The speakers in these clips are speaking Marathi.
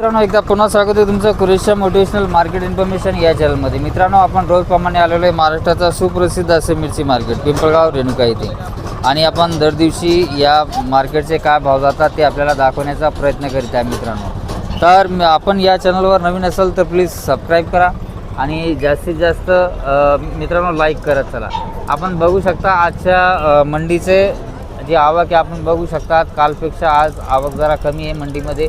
मित्रांनो एकदा पुन्हा स्वागत आहे तुमचं कुरेशा मोटिवेशनल मार्केट इन्फॉर्मेशन या चॅनलमध्ये मित्रांनो आपण रोजप्रमाणे आलेलो आहे महाराष्ट्राचा सुप्रसिद्ध असे मिरची मार्केट पिंपळगाव रेणुका येथे आणि आपण दर दिवशी या मार्केटचे काय भाव जातात ते आपल्याला दाखवण्याचा प्रयत्न करीत आहे मित्रांनो. तर आपण या चॅनलवर नवीन असाल तर प्लीज सबस्क्राईब करा आणि जास्तीत जास्त मित्रांनो लाईक करत चला. आपण बघू शकता आजच्या मंडीचे जी आवक आहे आपण बघू शकता. कालपेक्षा आज आवक जरा कमी आहे मंडीमध्ये.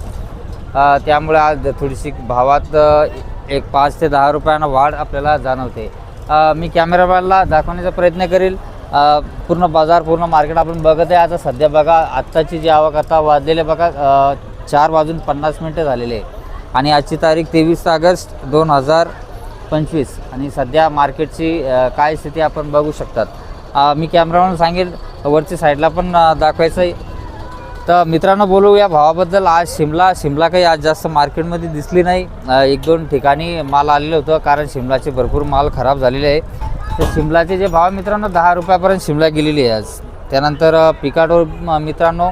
त्यामुळे आज थोडीशी भावात एक पाच ते दहा रुपयानं वाढ आपल्याला जाणवते. मी कॅमेरामॅनला दाखवण्याचा प्रयत्न करेल. पूर्ण बाजार पूर्ण मार्केट आपण बघत आहे. आता सध्या बघा आत्ताची जी आवक आता वाजलेले बघा चार वाजून पन्नास मिनटं झालेले आहे. आणि आजची तारीख तेवीस ऑगस्ट दोन हजार पंचवीस. आणि सध्या मार्केटची काय स्थिती आपण बघू शकतात. मी कॅमेरामॅन सांगेल वरच्या साईडला पण दाखवायचं आहे तर मित्रांनो बोलू या भावाबद्दल. आज शिमला शिमला काही आज जास्त मार्केटमध्ये दिसली नाही. एक दोन ठिकाणी माल आलेलं होतं कारण शिमलाचे भरपूर माल खराब झालेले आहे. तर शिमलाचे जे भाव मित्रांनो दहा रुपयापर्यंत शिमला गेलेली आहे आज. त्यानंतर पिकाडोर मित्रांनो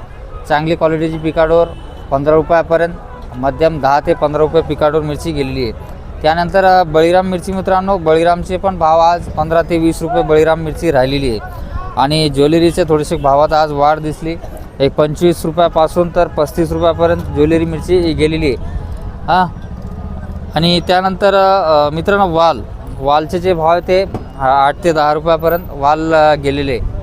चांगली क्वालिटीची पिकाडोर पंधरा रुपयापर्यंत मध्यम दहा ते पंधरा रुपये पिकाडोर मिरची गेलेली आहे. त्यानंतर बळीराम मिरची मित्रांनो बळीरामचे पण भाव आज पंधरा ते वीस रुपये बळीराम मिरची राहिलेली आहे. आणि ज्वेलरीचे थोडेसे भावात आज वाढ दिसली. एक पंचवीस रुपयापासून तर पस्तीस रुपयापर्यंत ज्वेलरी मिरची गेलेली आहे. हां. आणि त्यानंतर मित्रांनो वाल. वालचे जे भाव आहे ते आठ ते दहा रुपयापर्यंत वाल गेलेले आहे.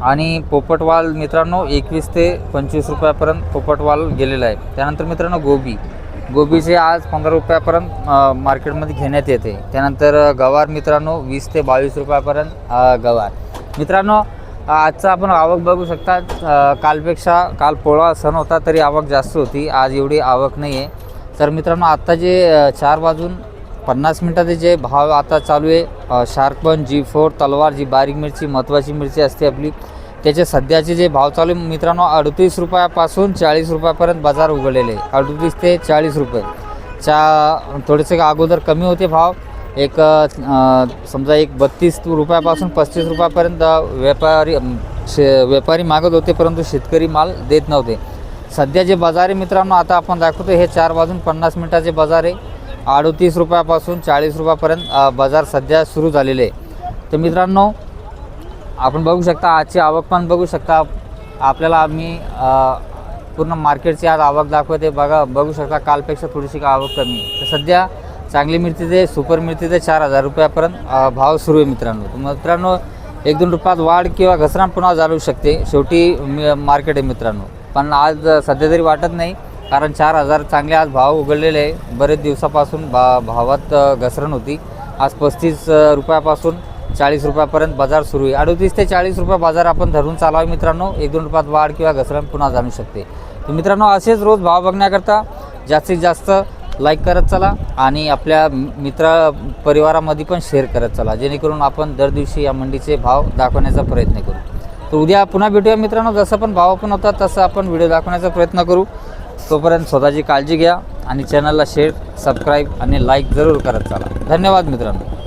आणि पोपट वाल मित्रांनो एकवीस ते पंचवीस रुपयापर्यंत पोपट वाल गेलेला आहे. त्यानंतर मित्रांनो गोबी. गोबीचे आज पंधरा रुपयापर्यंत मार्केटमध्ये घेण्यात येते. त्यानंतर गवार मित्रांनो वीस ते बावीस रुपयापर्यंत गवार. मित्रांनो आजचा आपण आवक बघू शकता. कालपेक्षा काल पोळा सण होता तरी आवक जास्त होती. आज एवढी आवक नाही आहे तर मित्रांनो आत्ता जे चार वाजून पन्नास मिनटाचे जे भाव आता चालू आहे शार्कपन जी फोर तलवार जी बारीक मिरची महत्त्वाची मिरची असते आपली. त्याचे सध्याचे जे भाव चालू आहे मित्रांनो अडतीस रुपयापासून चाळीस रुपयापर्यंत बाजार उघडलेले आहे. अडतीस ते चाळीस रुपये. चा थोडेसे अगोदर कमी होते भाव. एक समजा एक बत्तीस रुपयापासून पस्तीस रुपयापर्यंत व्यापारी शे व्यापारी मागत होते परंतु शेतकरी माल देत नव्हते. सध्या जे बाजार आहे मित्रांनो आता आपण दाखवतो हे चार वाजून पन्नास मिनटाचे बाजार आहे. अडतीस रुपयापासून चाळीस रुपयापर्यंत बाजार सध्या सुरू झालेले आहे. तर मित्रांनो आपण बघू शकता आजची आवक पण बघू शकता. आपल्याला आम्ही पूर्ण मार्केटची आज आवक दाखवते. बघा बघू शकता कालपेक्षा थोडीशी का आवक कमी तर सध्या चांगली मिळते ते सुपर मिळते ते चार हजार रुपयापर्यंत भाव सुरू आहे मित्रांनो. तर मित्रांनो एक दोन रुपयात वाढ किंवा घसरण पुन्हा जाणू शकते. शेवटी मार्केट आहे मित्रांनो. पण आज सध्या तरी वाटत नाही कारण चार हजार चांगले आज भाव उघडलेले आहे. बरेच दिवसापासून भा भावात घसरण होती. आज पस्तीस रुपयापासून चाळीस रुपयापर्यंत बाजार सुरू आहे. अडतीस ते चाळीस रुपये बाजार आपण धरून चालावे मित्रांनो. एक दोन रुपयात वाढ किंवा घसरण पुन्हा जाणू शकते. तर मित्रांनो असेच रोज भाव बघण्याकरता जास्तीत जास्त लाईक करत चला आणि आपल्या मित्र परिवारामध्ये पण शेअर करत चला. जेणेकरून आपण दर दिवशी या मंडीचे भाव दाखवण्याचा प्रयत्न करू. तर उद्या पुन्हा भेटूया मित्रांनो. जसं पण भाव पण होता तसं आपण व्हिडिओ दाखवण्याचा प्रयत्न करू. तोपर्यंत स्वतःची काळजी घ्या आणि चॅनलला शेअर सबस्क्राईब आणि लाईक जरूर करत चला. धन्यवाद मित्रांनो.